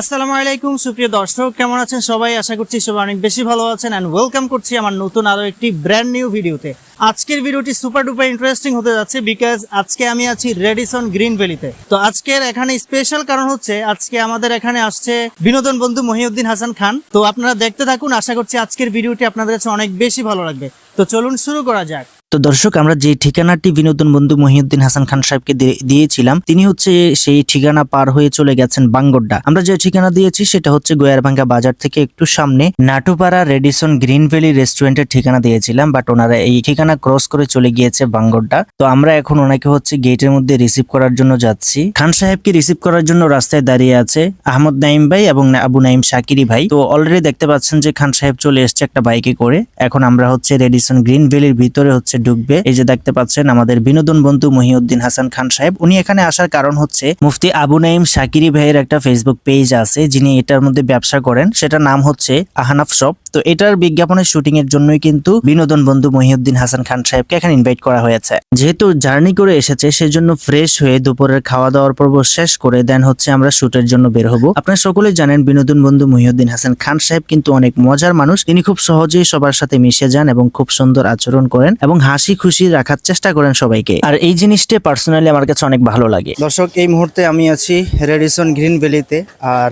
আসসালামু আলাইকুম, সুপ্রিয় দর্শক, কেমন আছেন সবাই? আশা করছি সবাই অনেক বেশি ভালো আছেন অ্যান্ড ওয়েলকাম করছি আমার নতুন আরও একটি ব্র্যান্ড নিউ ভিডিওতে আজকের ভিডিওটি সুপার ডুপার ইন্টারেস্টিং হতে যাচ্ছে বিকজ আজকে আমি আছি রেডিসন গ্রিন ভ্যালিতে তো আজকের এখানে স্পেশাল কারণ হচ্ছে, আজকে আমাদের এখানে আসছে বিনোদন বন্ধু মহিউদ্দিন হাসান খান। তো আপনারা দেখতে থাকুন, আশা করছি আজকের ভিডিওটি আপনাদের কাছে অনেক বেশি ভালো লাগবে। তো চলুন শুরু করা যাক। তো দর্শক, আমরা যে ঠিকানাটি বিনোদন বন্ধু মহিউদ্দিন হাসান খান সাহেবকে দিয়েছিলাম, তিনি হচ্ছে সেই ঠিকানা পার হয়ে চলে গেছেন বাঙ্গড্ডা আমরা যে ঠিকানা দিয়েছি সেটা হচ্ছে গোয়ারভাঙ্গা বাজার থেকে একটু সামনে নাটুপাড়া রেডিসন গ্রিন ভ্যালি রেস্টুরেন্টের ঠিকানা দিয়েছিলাম, বাট ওনারা এই ঠিকানা ক্রস করে চলে গিয়েছে বাঙ্গড্ডা তো আমরা এখন ওনাকে হচ্ছে গেটের মধ্যে রিসিভ করার জন্য যাচ্ছি। খান সাহেবকে রিসিভ করার জন্য রাস্তায় দাঁড়িয়ে আছে আহমদ নাইম ভাই এবং আবু নাইম শাকিরি ভাই। তো অলরেডি দেখতে পাচ্ছেন যে খান সাহেব চলে এসেছে একটা বাইকে করে। এখন আমরা হচ্ছে রেডিসন গ্রিন ভ্যালির ভিতরে হচ্ছে ঢুকবে। এই যে দেখতে পাচ্ছেন আমাদের বিনোদন বন্ধু মহিউদ্দিন হাসান খান সাহেব। উনি এখানে আসার কারণ হচ্ছে মুফতি আবু নাইম শাকিরি ভাইয়ের একটা ফেসবুক পেজ আছে, যিনি এটার মধ্যে ব্যবসা করেন। সেটার নাম হচ্ছে আহানাফ শপ। তো এটার বিজ্ঞাপনের শুটিং এর জন্যই কিন্তু বিনোদন বন্ধু মহিউদ্দিন হাসান খান সাহেবকে এখানে ইনভাইট করা হয়েছে। যেহেতু জার্নি করে এসেছে, সেজন্য ফ্রেশ হয়ে দুপুরের খাওয়া দাওয়ার পর্ব শেষ করে দেন হচ্ছে আমরা শুটের জন্য বের হব। আপনারা সকলে জানেন, বিনোদন বন্ধু মহিউদ্দিন হাসান খান সাহেব কিন্তু অনেক মজার মানুষ। তিনি খুব সহজেই সবার সাথে মিশে যান এবং খুব সুন্দর আচরণ করেন এবং হাসি খুশি রাখার চেষ্টা করেন সবাইকে। আর এই জিনিসটা পার্সোনালি আমার কাছে অনেক ভালো লাগে। দর্শক, এই মুহূর্তে আমি আছি রেডিসন গ্রিন ভ্যালিতে আর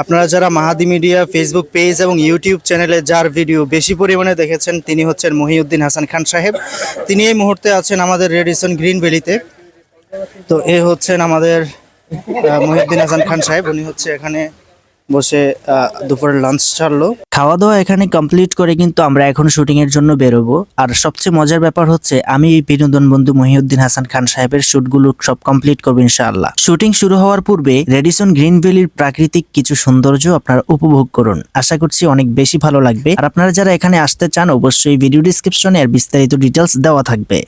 আপনারা যারা মাহাদি মিডিয়া ফেসবুক পেজ এবং ইউটিউব চ্যানেলে যার ভিডিও বেশি পরিমাণে দেখেছেন, তিনি হচ্ছেন মহিউদ্দিন হাসান খান সাহেব। তিনি এই মুহূর্তে আছেন আমাদের রেডিসন গ্রিন ভ্যালিতে তো এ হচ্ছেন আমাদের মহিউদ্দিন হাসান খান সাহেব। উনি হচ্ছে এখানে বসে আহ, দুপুরের লাঞ্চ ছাড়লো। খাওয়া দাওয়া এখানে কমপ্লিট করে কিন্তু আমরা এখন শুটিং এর জন্য বেরোবো। আর সবচেয়ে মজার ব্যাপার হচ্ছে আমি এই বিনোদন বন্ধু মহিউদ্দিন হাসান খান সাহেবের শুটগুলো সব কমপ্লিট করব ইনশাআল্লাহ। শুটিং শুরু হওয়ার পূর্বে রেডিসন গ্রিন ভ্যালির প্রাকৃতিক কিছু সৌন্দর্য আপনারা উপভোগ করুন। আশা করছি অনেক বেশি ভালো লাগবে। আর আপনারা যারা এখানে আসতে চান অবশ্যই ভিডিও ডিসক্রিপশনে আর বিস্তারিত ডিটেলস দেওয়া থাকবে।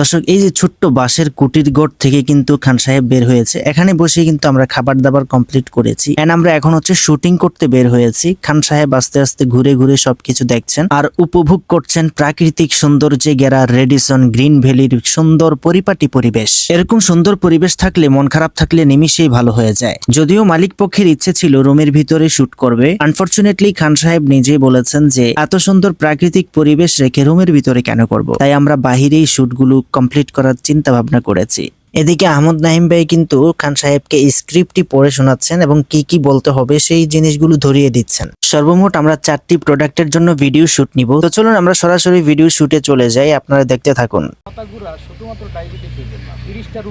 দর্শক, এই যে ছোট্ট বাঁশের কুটির গড় থেকে কিন্তু খান সাহেব বের হয়েছে। এখানে বসে কিন্তু আমরা খাবার দাবার কমপ্লিট করেছি। এন্ড আমরা এখন হচ্ছে শুটিং করতে বের হয়েছি। খান সাহেব আস্তে আস্তে ঘুরে ঘুরে সবকিছু দেখছেন। আর উপভোগ করছেন প্রাকৃতিক সৌন্দর্যে গেরা রেডিসন গ্রিন ভ্যালির সুন্দর পরিপাটি পরিবেশ। এরকম সুন্দর পরিবেশ থাকলে, মন খারাপ থাকলে নিমিশেই ভালো হয়ে যায়। যদিও মালিক পক্ষের ইচ্ছে ছিল রুমের ভিতরে শুট করবে। আনফরচুনেটলি খান সাহেব নিজেই বলেছেন যে, এত সুন্দর প্রাকৃতিক পরিবেশ রেখে রুমের ভিতরে কেন করব? তাই আমরা বাহিরেই শুটগুলো কমপ্লিট করার চিন্তা ভাবনা করেছি। এদিকে আহমদ নাহিম ভাই কিন্তু খান সাহেবকে স্ক্রিপ্টটি পড়ে শোনাচ্ছেন এবং কি কি বলতে হবে সেই জিনিসগুলো ধরিয়ে দিচ্ছেন। সর্বমোট আমরা চারটি প্রোডাক্টের জন্য ভিডিও শুট নিব। তো চলুন আমরা সরাসরি ভিডিও শুটে চলে যাই, আপনারা দেখতে থাকুন। পাতাগুড়া শুধুমাত্র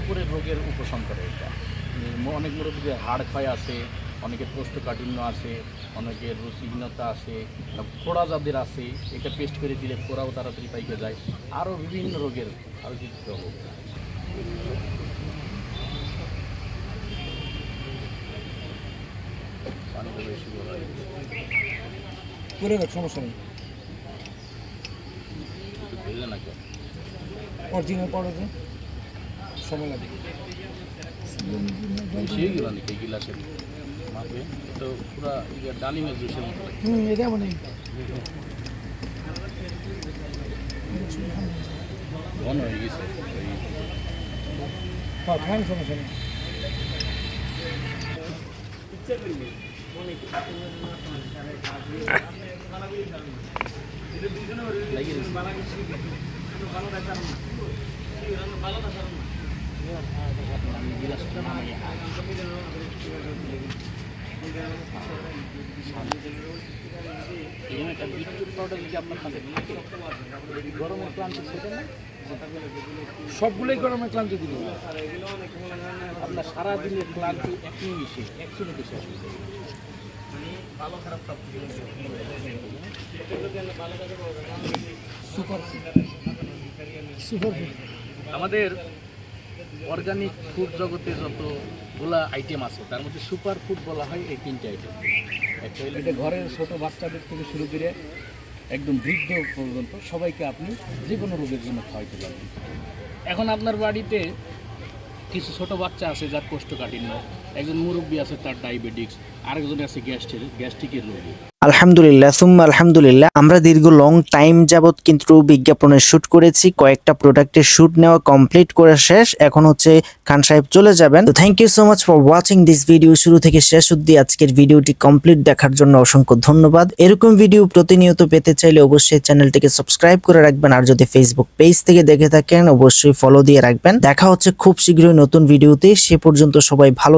উপরে রোগের উপশম করে এটা অনেক মুরব্বীদের হাড় ক্ষয় আছে অনেকের কোষ্ঠকাঠিন্য আছে অনেকের রুচিহীনতা আছে ফোড়া যাদের আছে এটা পেস্ট করে দিলে ফোড়াও তাড়াতাড়ি পাইকে যায়। আরও বিভিন্ন রোগের আরও কিছু রোগ পানিটা বেশি করে দেখ সমস্যা নেই। অরিজিনাল সময় লাগে হয়ে মাপে তো পুরা ইয়ে ডালিমের জুসের মতো হুম এটা মানে ঘন হয়ে গেছে। এই ফাইন একটা বিদ্যুৎ পাউডার যদি আপনার কাছে গরমের ক্লান্তি না সবগুলোই গরমে ক্লান্ত দিল আপনার সারাদিনের ক্লান্তি এক নিমিশে এক মিনিটে শেষ হয়ে যাবে। সুপার আমাদের অর্গানিক ফুড জগতে যতগুলা আইটেম আছে তার মধ্যে সুপার ফুড বলা হয় এই তিনটে আইটেম এটা ঘরের ছোটো বাচ্চাদের থেকে শুরু করে একদম বৃদ্ধ পর্যন্ত সবাইকে আপনি যে কোনো রোগের জন্য খাওয়াইতে পারবেন। এখন আপনার বাড়িতে কিছু ছোট বাচ্চা আছে যার কোষ্ঠকাঠিন্য। একজন মুরব্বী আছে, তার ডায়াবেটিক্স আরেকজন আছে গ্যাস্ট্রিক গ্যাস্ট্রিকের রোগী। আলহামদুলিল্লাহ, সুম্মা আলহামদুলিল্লাহ, আমরা দীর্ঘ লং টাইম যাবত কিন্তু বিজ্ঞাপনের শ্যুট করেছি, কয়েকটা প্রোডাক্টের শ্যুট নেওয়া কমপ্লিট করে শেষ, এখন হচ্ছে খান সাহেব চলে যাবেন। তো thank you so much for watching this video শুরু থেকে শেষ অব্দি আজকের ভিডিওটি কমপ্লিট দেখার জন্য অসংখ্য ধন্যবাদ। এরকম ভিডিও প্রতিনিয়ত পেতে চাইলে অবশ্যই চ্যানেলটিকে সাবস্ক্রাইব করে রাখবেন, আর যদি ফেসবুক পেজ থেকে দেখে থাকেন, অবশ্যই ফলো দিয়ে রাখবেন। দেখা হচ্ছে খুব শীঘ্রই নতুন ভিডিওতে সে পর্যন্ত সবাই ভালো